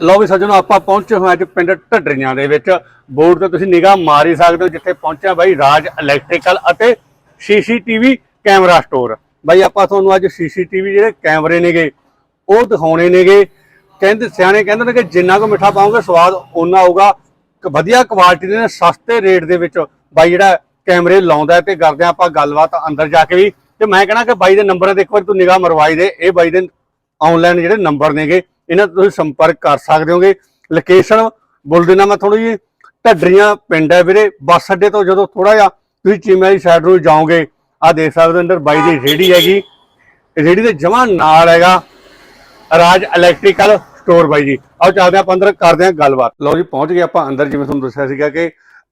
ਲਓ ਵੀ ਸੱਜਣੋ, ਆਪਾਂ ਪਹੁੰਚੇ ਹੋਏ ਅੱਜ ਪਿੰਡ ਢੱਡਰੀਆਂ ਦੇ ਵਿੱਚ। ਬੋਰਡ ਤੇ ਤੁਸੀਂ ਨਿਗਾਹ ਮਾਰ ਹੀ ਸਕਦੇ ਹੋ, ਜਿੱਥੇ ਪਹੁੰਚਿਆ ਬਾਈ ਰਾਜ ਇਲੈਕਟ੍ਰੀਕਲ ਅਤੇ ਸੀਸੀਟੀਵੀ ਕੈਮਰਾ ਸਟੋਰ ਬਾਈ, ਆਪਾਂ ਤੁਹਾਨੂੰ ਅੱਜ ਸੀਸੀਟੀਵੀ ਜਿਹੜੇ ਕੈਮਰੇ ਨੇਗੇ, ਉਹ ਦਿਖਾਉਣੇ ਨੇਗੇ। ਕਹਿੰਦੇ, ਸਿਆਣੇ ਕਹਿੰਦੇ ਨੇ ਕਿ ਜਿੰਨਾ ਕੁ ਮਿੱਠਾ ਪਾਉਂਗੇ ਸਵਾਦ ਓਨਾ ਆਊਗਾ। ਵਧੀਆ ਕੁਆਲਿਟੀ ਦੇ ਨੇ, ਸਸਤੇ ਰੇਟ ਦੇ ਵਿੱਚ ਬਾਈ ਜਿਹੜਾ ਕੈਮਰੇ ਲਾਉਂਦਾ ਹੈ ਤੇ ਕਰਦੇ ਹਾਂ ਆਪਾਂ ਗੱਲਬਾਤ ਅੰਦਰ ਜਾ ਕੇ ਵੀ। ਤੇ ਮੈਂ ਕਹਿਣਾ ਕਿ ਬਾਈ ਦੇ ਨੰਬਰਾਂ ਤੇ ਇੱਕ ਵਾਰ ਤੂੰ ਨਿਗਾਹ ਮਰਵਾਈ ਦੇ। ਇਹ ਬਾਈ ਦੇ ਆਨਲਾਈਨ ਜਿਹੜੇ ਨੰਬਰ ਨੇਗੇ। ਇਹਨਾਂ ਤੁਸੀਂ ਸੰਪਰਕ ਕਰ ਸਕਦੇ ਹੋਗੇ। ਲੋਕੇਸ਼ਨ ਬੋਲ ਦੇਣਾ ਮੈਂ ਥੋੜੀ ਜੀ, ਢੱਡਰੀਆਂ ਪਿੰਡ ਹੈ ਵੀਰੇ। ਬੱਸ ਅੱਡੇ ਤੋਂ ਜਦੋਂ ਥੋੜਾ ਜਿਹਾ ਤੁਸੀਂ ਚੀਮੇ ਦੀ ਸਾਈਡ ਨੂੰ ਜਾਓਗੇ ਆ ਦੇਖ ਸਕਦੇ ਹੋ ਅੰਦਰ ਬਾਈ ਦੀ ਰੇੜੀ ਹੈਗੀ। ਰੇੜੀ ਦੇ ਜਮਾ ਨਾਲ ਹੈਗਾ ਰਾਜ ਇਲੈਕਟ੍ਰੀਕਲ ਸਟੋਰ ਬਾਈ ਜੀ। ਆਓ ਚੱਲਦੇ ਆਪਾਂ ਅੰਦਰ, ਕਰਦੇ ਹਾਂ ਗੱਲਬਾਤ। ਲਓ ਜੀ, ਪਹੁੰਚ ਗਏ ਆਪਾਂ ਅੰਦਰ, ਜਿਵੇਂ ਤੁਹਾਨੂੰ ਦੱਸਿਆ ਸੀਗਾ ਕਿ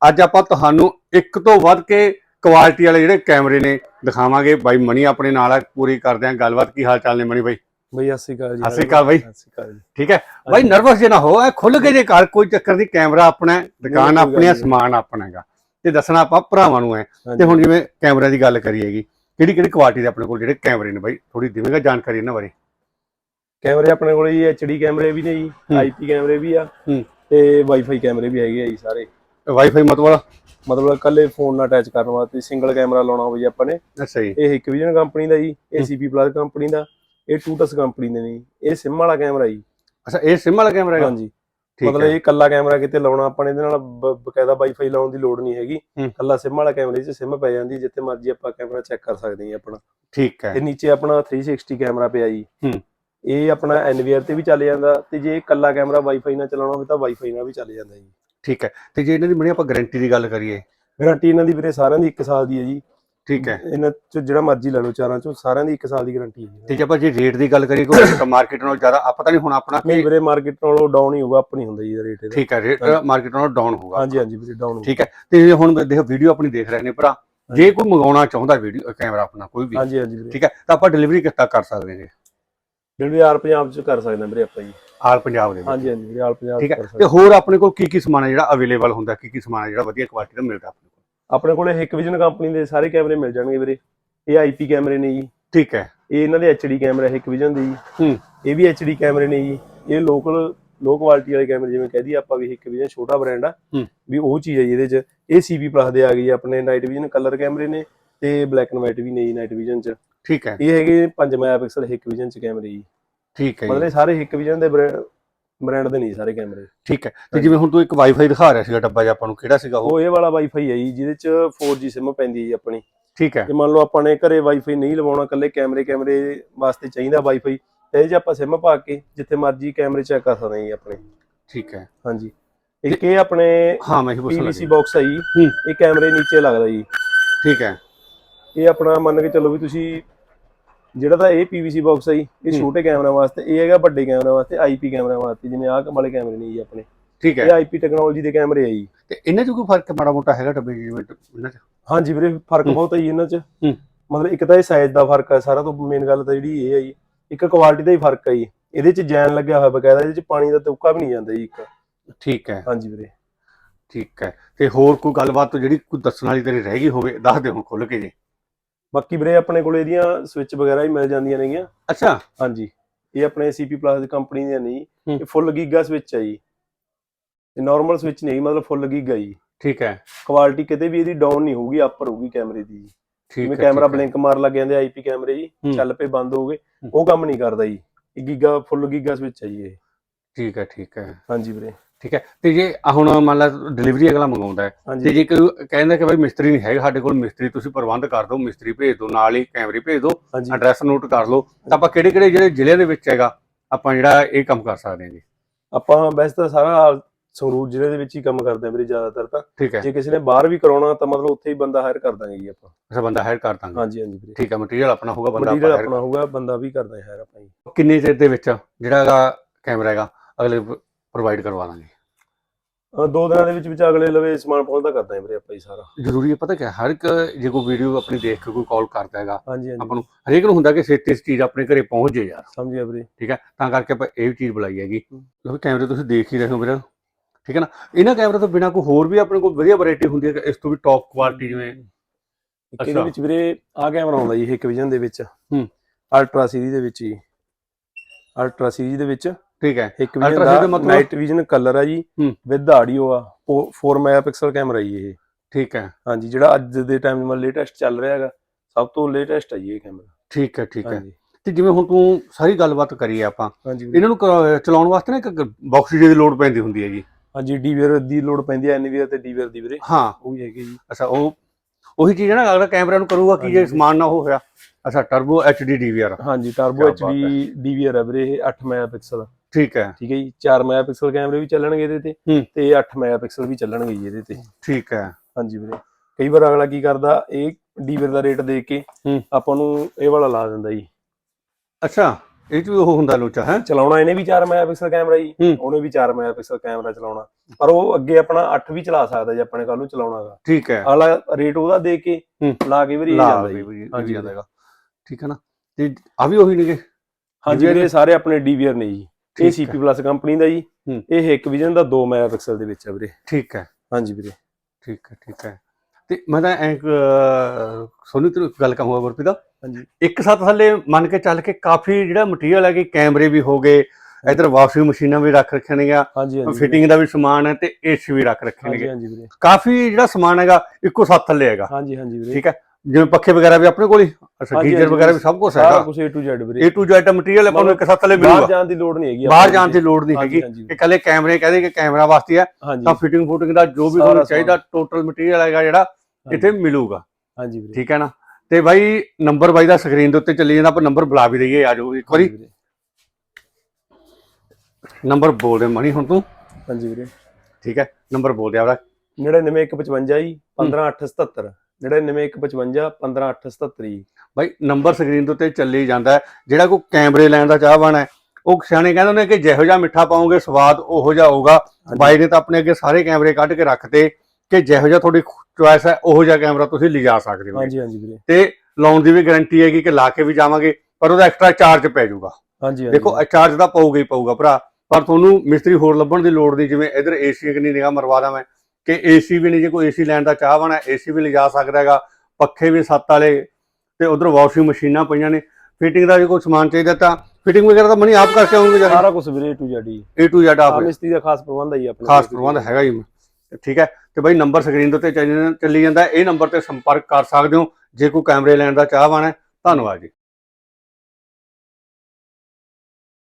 ਅੱਜ ਆਪਾਂ ਤੁਹਾਨੂੰ ਇੱਕ ਤੋਂ ਵੱਧ ਕੇ ਕੁਆਲਿਟੀ ਵਾਲੇ ਜਿਹੜੇ ਕੈਮਰੇ ਨੇ ਦਿਖਾਵਾਂਗੇ। ਬਾਈ ਮਣੀ ਆਪਣੇ ਨਾਲ ਹੈ, ਪੂਰੀ ਕਰਦੇ ਹਾਂ ਗੱਲਬਾਤ। ਕੀ ਹਾਲ ਚਾਲ ਨੇ ਮਣੀ ਬਾਈ? ਬਈ ਸਤਿ ਸ਼੍ਰੀ ਅਕਾਲ ਜੀ ਸਤਿ ਸ਼੍ਰੀ ਅਕਾਲ ਬਾਈ। ਸਤਿ ਸ਼੍ਰੀ ਅਕਾਲ ਜੀ। ਠੀਕ ਹੈ? ਬਾਈ ਨਰਵਸ ਜੇ ਨਾ ਹੋ ਇਹ ਖੁੱਲ ਕੇ ਜੇ ਕਰ ਕੋਈ ਚੱਕਰ ਦੀ ਕੈਮਰਾ ਆਪਣਾ ਹੈ, ਦੁਕਾਨ ਨਹੀਂ, ਆਪਣੀ ਹੈ ਨਹੀਂ। ਸਮਾਨ ਆਪਣਾ ਹੈਗਾ। ਤੇ ਦੱਸਣਾ ਆਪਾਂ ਭਰਾਵਾਂ ਨੂੰ ਹੈ। ਤੇ। ਹੁਣ ਜਿਵੇਂ ਕੈਮਰਾ ਦੀ ਗੱਲ ਕਰੀ ਹੈਗੀ ਕਿਹੜੀ ਕਿਹੜੀ ਕੁਆਲਿਟੀ ਦੇ ਆਪਣੇ ਕੋਲ ਜਿਹੜੇ ਕੈਮਰੇ ਨੇ ਬਾਈ? ਥੋੜੀ ਦੇਵੇਂਗਾ ਜਾਣਕਾਰੀ ਇਹਨਾਂ ਬਾਰੇ। ਕੈਮਰੇ ਆਪਣੇ ਕੋਲ ਜੀ ਐਚਡੀ ਕੈਮਰੇ ਵੀ ਨੇ ਜੀ ਹੂੰ। ਆਈਪੀ ਕੈਮਰੇ ਵੀ ਆ ਹੂੰ। ਤੇ ਵਾਈਫਾਈ ਕੈਮਰੇ ਵੀ ਹੈਗੇ ਆ ਜੀ ਸਾਰੇ। ਵਾਈਫਾਈ ਮਤਲਬ? ਮਤਲਬ ਇਕੱਲੇ ਫੋਨ ਨਾਲ ਅਟੈਚ ਕਰਨ ਵਾਸਤੇ ਸਿੰਗਲ ਕੈਮਰਾ ਲਾਉਣਾ ਹੋਵੇ ਜੀ ਆਪਾਂ ਨੇ। ਅੱਛਾ ਜੀ। ਇਹ ਹਿਕਵਿਜ਼ਨ ਕੰਪਨੀ ਦਾ ਜੀ ਸੀਪੀ ਪਲੱਸ ਕੰਪਨੀ ਦਾ। ਇਹ ਟੂਟਸ ਕੰਪਨੀ ਦੇ ਨੇ ਇਹ ਸਿਮ ਵਾਲਾ ਕੈਮਰਾ ਜੀ। ਅੱਛਾ ਇਹ ਸਿਮ ਵਾਲਾ ਕੈਮਰਾ ਹੈਗਾ? ਹਾਂਜੀ। ਠੀਕ ਮਤਲਬ ਇਹ ਇਕੱਲਾ ਕੈਮਰਾ ਕਿਤੇ ਲਾਉਣਾ ਆਪਾਂ ਨੇ ਇਹਦੇ ਨਾਲ ਬਕਾਇਦਾ ਵਾਈਫਾਈ ਲਾਉਣ ਦੀ ਲੋੜ ਨਹੀਂ ਹੈਗੀ। ਹੂੰ। ਇਕੱਲਾ ਸਿਮ ਵਾਲਾ ਕੈਮਰੇ 'ਚ ਸਿਮ ਪੈ ਜਾਂਦੀ ਜਿੱਥੇ ਮਰਜ਼ੀ ਆਪਾਂ ਕੈਮਰਾ ਚੈੱਕ ਕਰ ਸਕਦੇ ਹਾਂ ਆਪਣਾ। ਠੀਕ ਹੈ। ਤੇ ਨੀਚੇ ਆਪਣਾ 360 ਕੈਮਰਾ ਪਿਆ ਜੀ। ਹੂੰ। ਇਹ ਆਪਣਾ ਐਨਵੀਆਰ ਤੇ ਵੀ ਚੱਲ ਜਾਂਦਾ ਤੇ ਜੇ ਇਕੱਲਾ ਕੈਮਰਾ ਵਾਈਫਾਈ ਨਾਲ ਚਲਾਉਣਾ ਹੋਵੇ ਤਾਂ ਵਾਈਫਾਈ ਨਾਲ ਵੀ ਚੱਲ ਜਾਂਦਾ ਜੀ। ਠੀਕ ਹੈ। ਤੇ ਜੇ ਇਹਨਾਂ ਦੀ ਬਣੀ ਆਪਾਂ ਗਾਰੰਟੀ ਦੀ ਗੱਲ ਕਰੀਏ? ਗਾਰੰਟੀ ਇਹਨਾਂ ਦੀ ਵੀਰੇ ਸਾਰਿਆਂ ਦੀ 1 ਸਾਲ ਦੀ ਹੈ ਜੀ। ਠੀਕ ਹੈ। ਇਹਨਾਂ ਚ ਜਿਹੜਾ ਮਰਜ਼ੀ ਲੈ ਲਓ ਚਾਰਾਂ ਚੋਂ ਸਾਰਿਆਂ ਦੀ 1 ਸਾਲ ਦੀ ਗਾਰੰਟੀ ਹੈ। ਤੇ ਜੇ ਆਪਾਂ ਜੇ ਰੇਟ ਦੀ ਗੱਲ ਕਰੀਏ ਕੋਈ ਮਾਰਕੀਟ ਨਾਲੋਂ ਜ਼ਿਆਦਾ ਆਪਾਂ ਤਾਂ ਨਹੀਂ ਹੁਣ ਆਪਣਾ ਨਹੀਂ ਵੀਰੇ ਮਾਰਕੀਟ ਨਾਲੋਂ ਡਾਊਨ ਹੀ ਹੋਊਗਾ ਆਪਣੀ ਹੁੰਦਾ ਜੀ ਰੇਟ ਇਹਦਾ। ਠੀਕ ਹੈ ਰੇਟ ਮਾਰਕੀਟ ਨਾਲੋਂ ਡਾਊਨ ਹੋਊਗਾ। ਹਾਂਜੀ ਹਾਂਜੀ ਵੀਰੇ ਡਾਊਨ ਠੀਕ ਹੈ ਤੇ ਹੁਣ ਦੇਖੋ ਵੀਡੀਓ ਆਪਣੀ ਦੇਖ ਰਹੇ ਨੇ ਭਰਾ। ਜੇ ਕੋਈ ਮੰਗਾਉਣਾ ਚਾਹੁੰਦਾ ਵੀਡੀਓ ਕੈਮਰਾ ਆਪਣਾ ਕੋਈ ਵੀ। ਹਾਂਜੀ ਹਾਂਜੀ ਵੀਰੇ। ਠੀਕ ਹੈ ਤਾਂ ਆਪਾਂ ਡਿਲੀਵਰੀ ਕਿੱਦਾਂ ਕਰ ਸਕਦੇ ਨੇ? ਡਿਲੀਵਰੀ ਆਰ ਪੰਜਾਬ ਚ ਕਰ ਸਕਦੇ ਹਾਂ ਵੀਰੇ ਆਪਾਂ ਜੀ। ਆਲ ਪੰਜਾਬ ਦੇ ਵਿੱਚ। ਹਾਂਜੀ ਹਾਂਜੀ ਵੀਰੇ ਆਲ ਪੰਜਾਬ ਠੀਕ ਹੈ ਤੇ ਹੋਰ ਆਪਣੇ ਕੋਲ ਕੀ ਕੀ ਸਮਾਨ ਹੈ ਜਿਹੜਾ ਅਵੇਲੇਬਲ ਹੁੰਦਾ ਕੀ ਕੀ ਸਮਾਨ ਹੈ ਜਿਹੜਾ ਵਧੀਆ ਕੁਆਲਿਟੀ ਦਾ ਮਿਲਦਾ ਆਪਣੇ। ਆਪਣੇ ਕੋਲੇ ਹਿਕਵਿਜ਼ਨ ਕੰਪਨੀ ਦੇ ਸਾਰੇ ਕੈਮਰੇ ਮਿਲ ਜਾਣਗੇ ਵੀਰੇ। ਇਹ ਆਈਪੀ ਕੈਮਰੇ ਨੇ ਜੀ। ਠੀਕ ਹੈ। ਇਹ ਇਹਨਾਂ ਦੇ ਐਚਡੀ ਕੈਮਰਾ ਹਿਕਵਿਜ਼ਨ ਦੇ ਜੀ। ਹੂੰ। ਇਹ ਵੀ ਐਚਡੀ ਕੈਮਰੇ ਨੇ ਜੀ। ਇਹ ਲੋਕਲ ਲੋ ਕੁਆਲਿਟੀ ਵਾਲੇ ਕੈਮਰੇ ਜਿਵੇਂ ਕਹਿ ਦਈਏ ਆਪਾਂ ਵੀ ਇੱਕ ਵਿਜ਼ਨ ਛੋਟਾ ਬ੍ਰਾਂਡ ਆ। ਵੀ ਉਹ ਚੀਜ਼ ਹੈ ਇਹਦੇ ਚ। ਇਹ ਸੀਪੀ ਪਲੱਸ ਦੇ ਆ ਗਈ ਆਪਣੇ। ਨਾਈਟ ਵਿਜ਼ਨ ਕਲਰ ਕੈਮਰੇ ਨੇ ਤੇ ਬਲੈਕ ਐਂਡ ਵਾਈਟ ਵੀ ਨੇ ਜੀ ਨਾਈਟ ਵਿਜ਼ਨ ਚ। ਠੀਕ ਹੈ। ਇਹ ਹੈਗੇ 5 ਮੈਗਾਪਿਕਸਲ ਹਿਕ ਵਿਜ਼ਨ ਚ ਕੈਮਰੇ ਜੀ। ਠੀਕ ਹੈ ਮਤਲਬ ਸਾਰੇ ਹਿਕ ਵਿਜ਼ਨ ਦੇ ਬ੍ਰਾਂਡ ਦੇ ਨਹੀਂ ਸਾਰੇ ਕੈਮਰੇ। ਠੀਕ ਹੈ ਤੇ ਜਿਵੇਂ ਹੁਣ ਤੂੰ ਇੱਕ ਵਾਈਫਾਈ ਦਿਖਾ ਰਿਹਾ ਸੀਗਾ ਡੱਬਾ ਜਿਹਾ ਆਪਾਂ ਨੂੰ ਕਿਹੜਾ ਸੀਗਾ ਉਹ? ਉਹ ਇਹ ਵਾਲਾ ਵਾਈਫਾਈ ਹੈ ਜੀ ਜਿਹਦੇ ਚ 4G ਸਿਮ ਪੈਂਦੀ ਹੈ ਜੀ ਆਪਣੀ। ਠੀਕ ਹੈ। ਜੇ ਮੰਨ ਲਓ ਆਪਾਂ ਨੇ ਘਰੇ ਵਾਈਫਾਈ ਨਹੀਂ ਲਵਾਉਣਾ ਕੱਲੇ ਕੈਮਰੇ ਕੈਮਰੇ ਵਾਸਤੇ ਚਾਹੀਦਾ ਵਾਈਫਾਈ ਤੇ ਇਹ ਚ ਆਪਾਂ ਸਿਮ ਪਾ ਕੇ ਜਿੱਥੇ ਮਰਜ਼ੀ ਕੈਮਰੇ ਚੈੱਕ ਕਰ ਸਕਦੇ ਹਾਂ ਜੀ ਆਪਣੇ। ਠੀਕ ਹੈ। ਹਾਂਜੀ। ਇੱਕ ਇਹ ਆਪਣੇ ਹਾਂ ਮੈਂ ਹੀ ਪੁੱਛਣ ਲੱਗਾ ਬਾਕਸ ਹੈ ਜੀ। ਇਹ ਕੈਮਰੇ ਨੀਚੇ ਲੱਗਦਾ ਜੀ। ਠੀਕ ਹੈ। ਇਹ ਆਪਣਾ ਮੰਨ ਕੇ ਚੱਲੋ ਵੀ ਤੁਸੀਂ ਜਿਹੜਾ ਤਾਂ ਇਹ ਪੀਵੀਸੀ ਬਾਕਸ ਹੈ ਜੀ ਇਹ। ਛੋਟੇ ਕੈਮਰਾ ਵਾਸਤੇ ਇਹ ਹੈਗਾ ਵੱਡੇ ਕੈਮਰਾ ਵਾਸਤੇ ਆਈਪੀ ਕੈਮਰਾ ਵਾਸਤੇ ਜਿਵੇਂ ਆਹ ਵਾਲੇ ਕੈਮਰੇ ਨੇ ਜੀ ਆਪਣੇ। ਠੀਕ ਇਹ ਹੈ ਆਈਪੀ ਟੈਕਨੋਲੋਜੀ ਦੇ ਕੈਮਰੇ ਆ ਜੀ। ਤੇ ਇਹਨਾਂ 'ਚ ਕੋਈ ਫ਼ਰਕ ਮਾੜਾ ਮੋਟਾ ਹੈਗਾ ਡੱਬੇ ਜਿਵੇਂ ਇਹਨਾਂ 'ਚ? ਹਾਂਜੀ ਵੀਰੇ ਫ਼ਰਕ। ਬਹੁਤ ਹੈ ਜੀ ਇਹਨਾਂ 'ਚ। ਮਤਲਬ ਇੱਕ ਤਾਂ ਇਹ ਸਾਈਜ਼ ਦਾ ਫ਼ਰਕ ਹੈ ਸਾਰਾ ਤੋਂ ਮੇਨ ਗੱਲ ਤਾਂ ਜਿਹੜੀ ਇਹ ਹੈ ਜੀ ਇੱਕ ਕੁਆਲਿਟੀ ਦਾ ਹੀ ਫ਼ਰਕ ਹੈ ਜੀ। ਇਹਦੇ 'ਚ ਜੈਨ ਲੱਗਿਆ ਹੋਇਆ ਬਕਾਇਦਾ ਇਹਦੇ 'ਚ ਪਾਣੀ ਦਾ ਤੁਪਕਾ ਵੀ ਨਹੀਂ ਜਾਂਦਾ ਜੀ ਇੱਕ। ਠੀਕ ਹੈ। ਹਾਂਜੀ ਵੀਰੇ। ਠੀਕ ਹੈ। ਤੇ ਹੋਰ ਕੋਈ ਗੱਲਬਾਤ ਜਿਹੜੀ ਕੋਈ ਦੱਸਣ ਵਾਲੀ ਤੇਰੀ ਰਹਿ ਗਈ ਹੋਵੇ ਦੱਸ ਦੇ ਹੁਣ ਖੁੱਲ ਕੇ ਜੀ। ਬਾਕੀ ਵੀਰੇ ਆਪਣੇ ਕੋਲ ਇਹਦੀਆਂ ਸਵਿਚ ਵਗੈਰਾ ਹੀ ਮਿਲ ਜਾਂਦੀਆਂ ਨੇਗੀਆਂ। ਅੱਛਾ। ਹਾਂਜੀ। ਇਹ ਆਪਣੇ ਸੀਪੀ ਪਲੱਸ ਦੀ ਕੰਪਨੀ ਦੀਆਂ ਨਹੀਂ। ਇਹ ਫੁੱਲ ਗੀਗਾ ਸਵਿਚ ਹੈ ਜੀ। ਇਹ ਨਾਰਮਲ ਸਵਿਚ ਨਹੀਂ ਮਤਲਬ ਫੁੱਲ ਗੀਗਾ ਜੀ। ਠੀਕ ਹੈ। ਕੁਆਲਿਟੀ ਕਿਤੇ ਵੀ ਇਹਦੀ ਡਾਊਨ ਨਹੀਂ ਹੋਊਗੀ ਅਪਰ ਹੋਊਗੀ ਕੈਮਰੇ ਦੀ ਜੀ। ਠੀਕ ਜਿਵੇਂ ਹੈ ਕੈਮਰਾ। ਬਲਿੰਕ ਮਾਰ ਲੱਗ ਜਾਂਦੇ ਆਈਪੀ ਕੈਮਰੇ ਜੀ। ਚੱਲ ਪਏ ਬੰਦ ਹੋ ਗਏ। ਉਹ ਕੰਮ ਨਹੀਂ ਕਰਦਾ ਜੀ। ਇਹ ਗੀਗਾ ਫੁੱਲ ਗੀਗਾ ਸਵਿਚ ਹੈ ਜੀ ਇਹ। ਠੀਕ ਹੈ ਠੀਕ ਹੈ। ਹਾਂਜੀ ਵੀਰੇ। ਠੀਕ ਹੈ? ਤੇ ਜੇ ਆਹ ਹੁਣ ਮੰਨ ਲਾ ਡਿਲੀਵਰੀ ਅਗਲਾ ਮੰਗਾਉਂਦਾ ਹੈ ਤੇ ਜੇ ਕੋਈ ਕਹਿੰਦਾ ਕਿ ਭਾਈ ਮਿਸਤਰੀ ਨਹੀਂ ਹੈਗਾ ਸਾਡੇ ਕੋਲ ਮਿਸਤਰੀ ਤੁਸੀਂ ਪ੍ਰਬੰਧ ਕਰ ਦਿਓ ਮਿਸਤਰੀ ਭੇਜ ਦਿਓ ਨਾਲ ਹੀ ਕੈਮਰੇ ਭੇਜ ਦਿਓ ਹਾਂਜੀ। ਐਡਰੈਸ ਨੋਟ ਕਰ ਲਓ ਤਾਂ ਆਪਾਂ ਕਿਹੜੇ ਕਿਹੜੇ ਜਿਹੜੇ ਜ਼ਿਲ੍ਹੇ ਦੇ ਵਿੱਚ ਹੈਗਾ ਆਪਾਂ ਜਿਹੜਾ ਇਹ ਕੰਮ ਕਰ ਸਕਦੇ ਹਾਂ ਜੀ? ਆਪਾਂ ਵੈਸੇ ਤਾਂ ਸਾਰਾ ਸੰਗਰੂਰ ਜ਼ਿਲ੍ਹੇ ਦੇ ਵਿੱਚ ਹੀ ਕੰਮ ਕਰਦੇ ਆ ਵੀਰੇ ਜ਼ਿਆਦਾਤਰ ਤਾਂ। ਠੀਕ ਹੈ। ਜੇ ਕਿਸੇ ਨੇ ਬਾਹਰ ਵੀ ਕਰਾਉਣਾ ਤਾਂ ਮਤਲਬ ਉੱਥੇ ਹੀ ਬੰਦਾ ਹਾਇਰ ਕਰ ਦਾਂਗੇ ਜੀ ਆਪਾਂ। ਅਸਾਂ ਬੰਦਾ ਹਾਇਰ ਕਰ ਦਾਂਗੇ। ਹਾਂਜੀ ਹਾਂਜੀ ਵੀਰੇ। ਠੀਕ ਹੈ ਮਟੀਰੀਅਲ ਆਪਣਾ ਹੋਊਗਾ ਬੰਦਾ ਮਟੀਰੀਅਲ ਆਪਾਂ hire ਆਪਣਾ ਹੋਊਗਾ ਬੰਦਾ ਵੀ ਕਰਦਾ ਹਾਇਰ ਆਪਾਂ ਜੀ। ਕਿੰਨੇ ਚਿਰ ਦੇ ਵਿੱਚ ਜਿਹੜਾ ਹੈਗਾ ਕੈਮਰਾ ਹੈਗਾ ਅਗਲੇ ਪ੍ਰੋਵਾਈਡ ਕਰਵਾ ਦਾਂਗੇ? ਅਹ ਦੋ ਦਿਨਾਂ ਦੇ ਵਿੱਚ ਵਿੱਚ ਅਗਲੇ ਲਵੇ ਸਮਾਨ ਪਹੁੰਚਦਾ ਕਰਦਾ ਵੀਰੇ ਆਪਾਂ ਜੀ ਸਾਰਾ। ਜ਼ਰੂਰੀ ਹੈ ਪਤਾ ਕਿ ਹਰ ਇੱਕ ਜੇ ਕੋਈ ਵੀਡੀਓ ਆਪਣੀ ਦੇਖ ਕੇ ਕੋਈ ਕਾਲ ਕਰਦਾ ਹੈਗਾ ਹਾਂਜੀ ਹਾਂਜੀ। ਆਪਾਂ ਨੂੰ ਹਰੇਕ ਨੂੰ ਹੁੰਦਾ ਕਿ ਛੇਤੀ ਚੀਜ਼ ਆਪਣੇ ਘਰੇ ਪਹੁੰਚ ਜੇ ਯਾਰ। ਸਮਝ ਗਿਆ ਵੀਰੇ। ਠੀਕ ਹੈ ਤਾਂ ਕਰਕੇ ਆਪਾਂ ਇਹ ਚੀਜ਼ ਬੁਲਾਈ ਹੈਗੀ। ਲੋ ਕੈਮਰੇ ਤੁਸੀਂ ਦੇਖ ਹੀ ਰਹੇ ਹੋ ਵੀਰੇ। ਠੀਕ ਹੈ ਨਾ ਇਹਨਾਂ ਕੈਮਰੇ ਤੋਂ ਬਿਨਾ ਕੋਈ ਹੋਰ ਵੀ ਆਪਣੇ ਕੋਲ ਵਧੀਆ ਵੈਰਾਈਟੀ ਹੁੰਦੀ ਹੈ ਇਸ ਤੋਂ ਵੀ ਟੌਪ ਕੁਆਲਿਟੀ ਜਿਵੇਂ ਇੱਕ ਇਹਦੇ। ਵਿੱਚ ਵੀਰੇ ਆ ਕੈਮਰਾ ਆਉਂਦਾ ਜੀ ਹਿਕ ਵਿਜ਼ਨ ਦੇ ਵਿੱਚ। ਹੂੰ। ਅਲਟਰਾ ਸੀਰੀਜ਼ ਦੇ ਵਿੱਚ ਜੀ। ਅਲਟਰਾ ਸੀਰੀਜ਼ ਦੇ ਵਿੱਚ ਠੀਕ ਹੈ। ਇੱਕ ਵਿਜ਼ਨ C ਦਾ ਮਤਲਬ? ਨਾਈਟ ਵਿਜ਼ਨ ਕਲਰ ਆ ਜੀ ਹੂੰ। ਵਿਦ ਆਡੀਓ ਆ। 4 ਮੈਗਾਪਿਕਸਲ ਕੈਮਰਾ ਜੀ ਇਹ। ਠੀਕ ਹੈ। ਹਾਂਜੀ ਜਿਹੜਾ ਅੱਜ ਦੇ ਟਾਈਮ ਵਿੱਚ ਲੇਟੈਸਟ ਚੱਲ ਰਿਹਾ ਹੈਗਾ ਸਭ ਤੋਂ ਲੇਟੈਸਟ ਹੈ ਜੀ ਇਹ ਕੈਮਰਾ ਠੀਕ ਹੈ ਠੀਕ ਹੈ। ਤੇ ਜਿਵੇਂ ਹੁਣ ਤੂੰ ਸਾਰੀ ਗੱਲਬਾਤ ਕਰੀ ਹੈ ਆਪਾਂ। ਇਹਨਾਂ ਨੂੰ ਚਲਾਉਣ ਵਾਸਤੇ ਨਾ ਇੱਕ ਬਾਕਸ ਦੀ ਲੋਡ ਪੈਂਦੀ ਹੁੰਦੀ ਹੈ ਜੀ ਹਾਂਜੀ ਡੀਵੀਆਰ ਦੀ ਲੋਡ ਪੈਂਦੀ ਹੈ ਐਨਵੀਆਰ ਤੇ ਡੀਵੀਆਰ ਦੀ ਵੀਰੇ। ਹਾਂ। ਉਹ ਵੀ ਹੈਗੇ ਜੀ। ਅੱਛਾ ਉਹ ਉਹੀ ਚੀਜ਼ ਹੈ ਨਾ ਅਗਲਾ ਕੈਮਰਾ ਨੂੰ ਕਰੂਗਾ ਕਿ ਜੇ। ਸਮਾਨ ਨਾ ਉਹ ਹੋਇਆ। ਅੱਛਾ ਟਰਬੋ ਐਚਡੀ ਡੀਵੀਆਰ ਹਾਂਜੀ ਟਰਬੋ ਐਚਡੀ ਡੀਵੀਆਰ ਹੈ। ਵੀਰੇ ਇਹ 8 ਮੈਗਾਪਿਕਸਲ ਠੀਕ ਹੈ। ਠੀਕ ਹੈ ਜੀ 4 ਮੈਗਾਪਿਕਸਲ ਕੈਮਰੇ ਵੀ ਚੱਲਣਗੇ ਇਹਦੇ ਤੇ। ਤੇ 8 ਮੈਗਾਪਿਕਸਲ ਵੀ ਚੱਲਣਗੇ ਜੀ ਇਹਦੇ ਤੇ। ਠੀਕ ਹੈ। ਹਾਂਜੀ ਵੀਰੇ। ਕਈ ਵਾਰ ਅਗਲਾ ਕੀ ਕਰਦਾ ਇਹ ਡੀਵੀਆਰ ਦਾ ਰੇਟ ਦੇ ਕੇ। ਆਪਾਂ ਨੂੰ ਇਹ ਵਾਲਾ ਲਾ ਦਿੰਦਾ ਜੀ। ਅੱਛਾ ਇਹ ਵੀ ਉਹ ਹੁੰਦਾ ਲੋਚਾ ਹੈ? ਚਲਾਉਣਾ ਇਹਨੇ ਵੀ 4 ਮੈਗਾਪਿਕਸਲ ਕੈਮਰਾ ਜੀ। ਉਹਨੇ ਵੀ 4 ਮੈਗਾਪਿਕਸਲ ਕੈਮਰਾ ਚਲਾਉਣਾ। ਪਰ ਉਹ ਅੱਗੇ ਆਪਣਾ 8 ਵੀ ਚਲਾ ਸਕਦਾ ਜੇ ਆਪਣੇ ਕੱਲ ਨੂੰ ਚਲਾਉਣਾਗਾ। ਠੀਕ ਹੈ। ਅਗਲਾ ਰੇਟ ਉਹਦਾ ਦੇ ਕੇ। ਲਾ ਕੇ ਵੀ ਇਹ ਲਾ ਜਾਂਦਾ ਜੀ। ਹਾਂਜੀ ਠੀਕ ਹੈ ਨਾ। ਤੇ ਆ ਵੀ ਉਹੀ ਨੇਗੇ? ਹਾਂਜੀ ਵੀਰੇ ਸਾਰੇ ਆਪਣੇ ਡੀਵੀਆਰ ਨੇ ਜੀ। ਇਹ ਸੀਪੀ ਪਲੱਸ ਕੰਪਨੀ ਦਾ ਜੀ। ਇਹ ਇੱਕ ਵਿਜ਼ਨ ਦਾ 2 ਮੈਗਾਪਿਕਸਲ ਦੇ ਵਿੱਚ ਹੈ ਵੀਰੇ। ਠੀਕ ਹੈ। ਹਾਂਜੀ ਵੀਰੇ। ਠੀਕ ਹੈ ਠੀਕ ਹੈ। ਤੇ ਮੈਂ ਤਾਂ ਐ ਸੋਨੀ ਇੱਕ ਗੱਲ ਕਹਾਂਗਾ ਗੁਰਪ੍ਰੀਤ। ਹਾਂਜੀ। ਇੱਕ ਸੱਤ ਥੱਲੇ ਮੰਨ ਕੇ ਚੱਲ ਕੇ ਕਾਫੀ ਜਿਹੜਾ ਮਟੀਰੀਅਲ ਹੈ ਕਿ ਕੈਮਰੇ ਵੀ ਹੋ ਗਏ ਇਧਰ ਵਾਸ਼ਿੰਗ ਮਸ਼ੀਨਾਂ ਵੀ ਰੱਖ ਹਾਂਜੀ ਹਾਂਜੀ। ਫਿਟਿੰਗ ਦਾ ਵੀ ਸਮਾਨ ਹੈ ਤੇ ਏਸੀ ਵੀ ਰੱਖ ਰੱਖੇ ਨੇਗੇ। ਕਾਫੀ ਜਿਹੜਾ ਸਮਾਨ ਹੈਗਾ ਇੱਕੋ ਸੱਤ ਥੱਲੇ ਹੈਗਾ। ਹਾਂਜੀ ਹਾਂਜੀ ਵੀਰੇ। ਠੀਕ ਹੈ। ਜਿਵੇਂ ਪੱਖੇ ਵਗੈਰਾ ਵੀ ਆਪਣੇ ਕੋਲ ਹੀ? ਅੱਛਾ ਗੀਜ਼ਰ ਵਗੈਰਾ ਵੀ ਸਭ ਕੁਝ ਸਾਰਾ ਹੈਗਾ ਕੁਝ A to Z ਵੀਰੇ। A to Z ਮਟੀਰੀਅਲ ਆਪਾਂ ਨੂੰ ਇੱਕ ਸੱਤ ਬਾਹਰ ਮਿਲੂਗਾ। ਜਾਣ ਦੀ ਲੋੜ ਨਹੀਂ ਹੈਗੀ ਬਾਹਰ ਜਾਣ ਦੀ। ਲੋੜ ਨਹੀਂ ਹੈਗੀ। ਕਿ ਕੱਲੇ ਕੈਮਰੇ ਕਹਦੇ ਕਿ ਕੈਮਰਾ ਵਾਸਤੇ ਹੈ ਤਾਂ ਫਿਟਿੰਗ ਫੁਟਿੰਗ ਦਾ ਜੋ ਵੀ ਸਾਰਾ ਤੁਹਾਨੂੰ ਚਾਹੀਦਾ। ਟੋਟਲ ਮਟੀਰੀਅਲ ਹੈਗਾ ਜਿਹੜਾ ਇੱਥੇ ਮਿਲੂਗਾ। ਹਾਂਜੀ ਵੀਰੇ। ਠੀਕ ਹੈ ਨਾ? ਤੇ ਬਾਈ ਨੰਬਰ ਬਾਈ ਦਾ ਸਕਰੀਨ ਦੇ ਉੱਤੇ ਚੱਲੀ ਜਾਂਦਾ ਆਪਾਂ ਨੰਬਰ ਬੁਲਾ ਵੀ ਦਈਏ ਆ ਜਾਓ ਇੱਕ ਵਾਰੀ। ਨੰਬਰ ਬੋਲ ਦੇ ਮਣੀ ਹੁਣ ਤੂੰ। ਹਾਂਜੀ ਵੀਰੇ। ਠੀਕ ਹੈ ਨੰਬਰ ਬੋਲ ਦੇ ਆਪਦਾ। 99155 ਜੀ 15877 99155 15877 ਜੀ ਬਾਈ ਨੰਬਰ ਸਕਰੀਨ ਦੇ ਉੱਤੇ ਚੱਲੀ ਜਾਂਦਾ ਹੈ। ਜਿਹੜਾ ਕੋਈ ਕੈਮਰੇ ਲੈਣ ਦਾ ਚਾਹਵਾਨ ਹੈ ਉਹ ਸਿਆਣੇ ਕਹਿੰਦੇ ਨੇ ਕਿ ਜਿਹੋ ਜਿਹਾ ਮਿੱਠਾ ਪਾਓਗੇ ਸਵਾਦ ਉਹੋ ਜਿਹਾ ਹੋਊਗਾ। ਬਾਈ ਨੇ ਤਾਂ ਆਪਣੇ ਅੱਗੇ ਸਾਰੇ ਕੈਮਰੇ ਕੱਢ ਕੇ ਰੱਖਤੇ ਕਿ ਜਿਹੋ ਜਿਹਾ ਤੁਹਾਡੀ ਚੁਆਇਸ ਹੈ ਉਹੋ ਜਿਹਾ ਕੈਮਰਾ ਤੁਸੀਂ ਲਿਜਾ ਸਕਦੇ ਹੋ। ਹਾਂਜੀ ਹਾਂਜੀ ਵੀਰੇ। ਤੇ ਲਾਉਣ ਦੀ ਵੀ ਗਾਰੰਟੀ ਹੈਗੀ ਕਿ ਲਾ ਕੇ ਵੀ ਜਾਵਾਂਗੇ ਪਰ ਉਹਦਾ ਐਕਸਟਰਾ ਚਾਰਜ ਪੈ ਜਾਊਗਾ। ਹਾਂਜੀ ਹਾਂਜੀ। ਦੇਖੋ ਚਾਰਜ ਤਾਂ ਪਊਗਾ ਹੀ ਪਊਗਾ ਭਰਾ ਪਰ ਤੁਹਾਨੂੰ ਮਿਸਤਰੀ ਹੋਰ ਲੱਭਣ ਦੀ ਲੋੜ ਨਹੀਂ ਜਿਵੇਂ ਇਧਰ ਏਸੀ ਕਿੰਨੀ ਨਿਗਾਹ ਮਰਵਾ ਦਾਂ ਮੈਂ। ਕਿ ਏਸੀ ਵੀ ਨਹੀਂ ਜੇ ਕੋਈ ਏਸੀ ਲੈਣ ਦਾ ਚਾਹਵਾਨ ਹੈ ਏਸੀ ਵੀ ਲਿਜਾ ਸਕਦਾ ਹੈਗਾ ਪੱਖੇ ਵੀ ਸੱਤ ਵਾਲੇ ਤੇ ਉਧਰ ਵਾਸ਼ਿੰਗ ਮਸ਼ੀਨਾਂ ਪਈਆਂ ਨੇ। ਫਿਟਿੰਗ ਦਾ ਜੇ ਕੋਈ ਸਮਾਨ ਚਾਹੀਦਾ ਤਾਂ ਫਿਟਿੰਗ ਵਗੈਰਾ ਤਾਂ ਮਣੀ ਆਪ ਕਰਕੇ ਆਉਂਗੇ ਜਾ ਸਾਰਾ ਕੁਝ ਵੀਰੇ A to Z ਜੀ A to Z ਆ ਆਪ ਮਿਸਤਰੀ ਦਾ ਖਾਸ ਪ੍ਰਬੰਧ ਹੈ ਜੀ ਆਪਣੇ। ਖਾਸ। ਪ੍ਰਬੰਧ ਹੈਗਾ ਜੀ। ਠੀਕ ਹੈ। ਤੇ ਬਾਈ ਨੰਬਰ ਸਕਰੀਨ ਦੇ ਉੱਤੇ ਚੱਲੀ ਜਾਂਦਾ। ਹੈ। ਇਹ ਨੰਬਰ ਤੇ ਸੰਪਰਕ ਕਰ ਸਕਦੇ ਹੋ। ਜੇ ਕੋਈ ਕੈਮਰੇ ਲੈਣ ਦਾ ਚਾਹਵਾਨ ਹੈ ਧੰਨਵਾਦ ਜੀ।